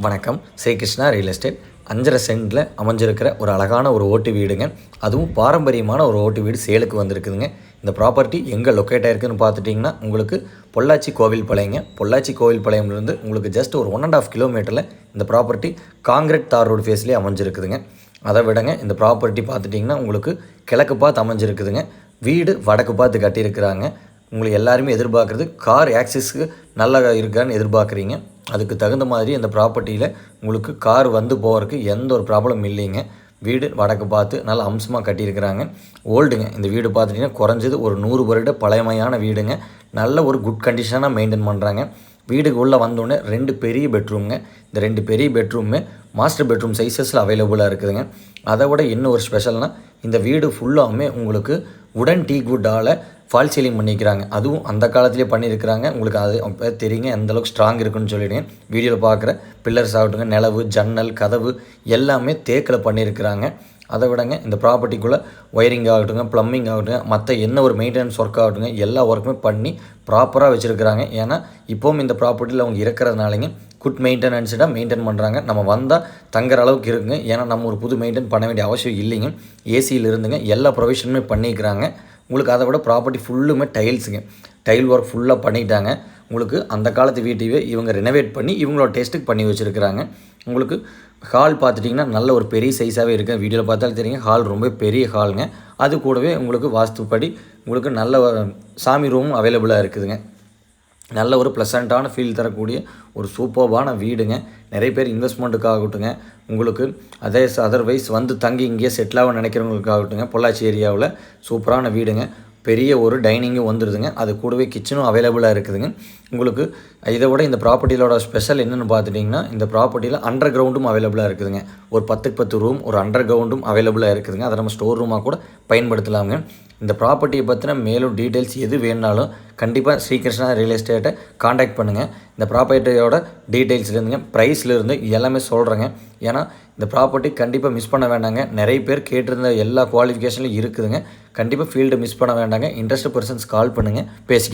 வணக்கம். Srikrishna real estate. அஞ்சரை சென்டில் அமைஞ்சிருக்கிற ஒரு அழகான ஒரு ஓட்டு வீடுங்க. அதுவும் பாரம்பரியமான ஒரு ஓட்டு வீடு சேலுக்கு வந்திருக்குதுங்க. இந்த ப்ராப்பர்ட்டி எங்கே லொக்கேட் ஆயிருக்குன்னு பார்த்துட்டிங்கன்னா உங்களுக்கு பொள்ளாச்சி கோவில் பாளையங்க பொள்ளாச்சி கோவில் பாளையம்லேருந்து உங்களுக்கு ஜஸ்ட் ஒரு ஒன் அண்ட் ஆஃப் கிலோமீட்டரில் இந்த ப்ராப்பர்ட்டி காங்கிரீட் தார் ரோடு ஃபேஸ்லேயே அமைஞ்சிருக்குதுங்க. அதை விடங்க இந்த ப்ராப்பர்ட்டி பார்த்துட்டிங்கன்னா உங்களுக்கு கிழக்கு பார்த்து அமைஞ்சிருக்குதுங்க. வீடு வடக்கு பார்த்து கட்டியிருக்கிறாங்க. உங்களுக்கு எல்லாருமே எதிர்பார்க்குறது கார் ஆக்சஸ்க்கு நல்லா இருக்கான்னு எதிர்பார்க்குறீங்க. அதுக்கு தகுந்த மாதிரி அந்த ப்ராப்பர்ட்டியில் உங்களுக்கு கார் வந்து போகிறதுக்கு எந்த ஒரு ப்ராப்ளம் இல்லைங்க. வீடு வடக்கு பார்த்து நல்லா அம்சமாக கட்டியிருக்கிறாங்க. ஓல்டுங்க இந்த வீடு பார்த்துட்டிங்கன்னா குறைஞ்சது ஒரு நூறு வருட பழமையான வீடுங்க. நல்ல ஒரு குட் கண்டிஷனாக மெயின்டைன் பண்ணுறாங்க வீடுக்கு உள்ளே வந்தோடனே ரெண்டு பெரிய பெட்ரூம்ங்க இந்த ரெண்டு பெரிய பெட்ரூமு மாஸ்டர் பெட்ரூம் சைஸஸில் அவைலபிளாக இருக்குதுங்க. அதை விட இன்னும் ஒரு ஸ்பெஷல்னால் இந்த வீடு ஃபுல்லாகவுமே உங்களுக்கு உடன் டீ குட்டால் ஃபால் சீலிங் பண்ணிக்கிறாங்க. அதுவும் அந்த காலத்திலே பண்ணியிருக்கிறாங்க. உங்களுக்கு அது அப்போ தெரியுங்க எந்த அளவுக்கு ஸ்ட்ராங் இருக்குன்னு சொல்லிவிடுங்க வீடியோவில் பார்க்குற பில்லர்ஸ் ஆகட்டுங்க நிலவு ஜன்னல் கதவு எல்லாமே தேக்கில் பண்ணியிருக்கிறாங்க. அதை விடங்க இந்த ப்ராப்பர்ட்டிக்குள்ளே ஒயரிங் ஆகட்டுங்க ப்ளம்பிங் ஆகட்டுங்க மற்ற என்ன ஒரு மெயின்டெனன்ஸ் ஒர்க் ஆகட்டுங்க எல்லா ஒர்க்குமே பண்ணி ப்ராப்பராக வச்சுருக்கிறாங்க. ஏன்னா இப்போவும் இந்த ப்ராப்பர்ட்டியில் அவங்க இருக்கிறதுனாலங்க குட் மெயின்டெனன்ஸ்டாக மெயின்டைன் பண்ணுறாங்க நம்ம வந்தால் தங்குற அளவுக்கு இருக்குங்க. ஏன்னா நம்ம ஒரு புது மெயின்டைன் பண்ண வேண்டிய அவசியம் இல்லைங்க. ஏசியில் இருந்துங்க எல்லா ப்ரொவிஷனுமே பண்ணிக்கிறாங்க. உங்களுக்கு அதை விட ப்ராப்பர்ட்டி ஃபுல்லுமே டைல்ஸுங்க டைல் ஒர்க் ஃபுல்லாக பண்ணிட்டாங்க. உங்களுக்கு அந்த காலத்து வீட்டையே இவங்க ரெனோவேட் பண்ணி இவங்களோட டேஸ்ட்டுக்கு பண்ணி வச்சுருக்கிறாங்க. உங்களுக்கு ஹால் பார்த்துட்டிங்கன்னா நல்ல ஒரு பெரிய சைஸாகவே இருக்குது வீடியோவில் பார்த்தாலும் தெரியுங்க ஹால் ரொம்ப பெரிய ஹாலுங்க அது கூடவே உங்களுக்கு வாஸ்துப்படி உங்களுக்கு நல்ல சாமி ரூமும் அவைலபிளாக இருக்குதுங்க. நல்ல ஒரு ப்ளசண்ட்டான ஃபீல் தரக்கூடிய ஒரு சூப்பர்பான வீடுங்க. நிறைய பேர் இன்வெஸ்ட்மெண்ட்டுக்காகட்டுங்க உங்களுக்கு அதே அதர்வைஸ் வந்து தங்கி இங்கேயே செட்டில் ஆக நினைக்கிறவங்களுக்காகட்டுங்க. பொள்ளாச்சி ஏரியாவில் சூப்பரான வீடுங்க. பெரிய ஒரு டைனிங்கும் வந்துடுதுங்க அது கூடவே கிச்சனும் அவைலபிளாக இருக்குதுங்க. உங்களுக்கு இதை விட இந்த ப்ராப்பர்ட்டியோட ஸ்பெஷல் என்னென்னு பார்த்துட்டிங்கன்னா இந்த ப்ராப்பர்ட்டியில் அண்டர் கிரவுண்டும் அவைலபிளாக இருக்குதுங்க. ஒரு பத்துக்கு பத்து ரூம் ஒரு அண்டர் கிரவுண்டும் அவைலபிளாக இருக்குதுங்க. அதை நம்ம ஸ்டோர் ரூமாக கூட பயன்படுத்தலாங்க இந்த ப்ராப்பர்ட்டியை பற்றின மேலும் டீட்டெயில்ஸ் எது வேணுனாலும் கண்டிப்பாக ஸ்ரீகிருஷ்ணா ரியல் எஸ்டேட்டை காண்டாக்ட் பண்ணுங்கள் இந்த ப்ராப்பர்ட்டியோட டீட்டெயில்ஸ்லேருந்துங்க ப்ரைஸ்லேருந்து எல்லாமே சொல்கிறேங்க ஏன்னா இந்த ப்ராப்பர்ட்டி கண்டிப்பாக மிஸ் பண்ண வேண்டாங்க. நிறைய பேர் கேட்டிருந்த எல்லா குவாலிஃபிகேஷன்லையும் இருக்குதுங்க. கண்டிப்பாக ஃபீல்டு மிஸ் பண்ண வேண்டாங்க. இன்ட்ரெஸ்ட் பர்சன்ஸ் கால் பண்ணுங்கள் பேசி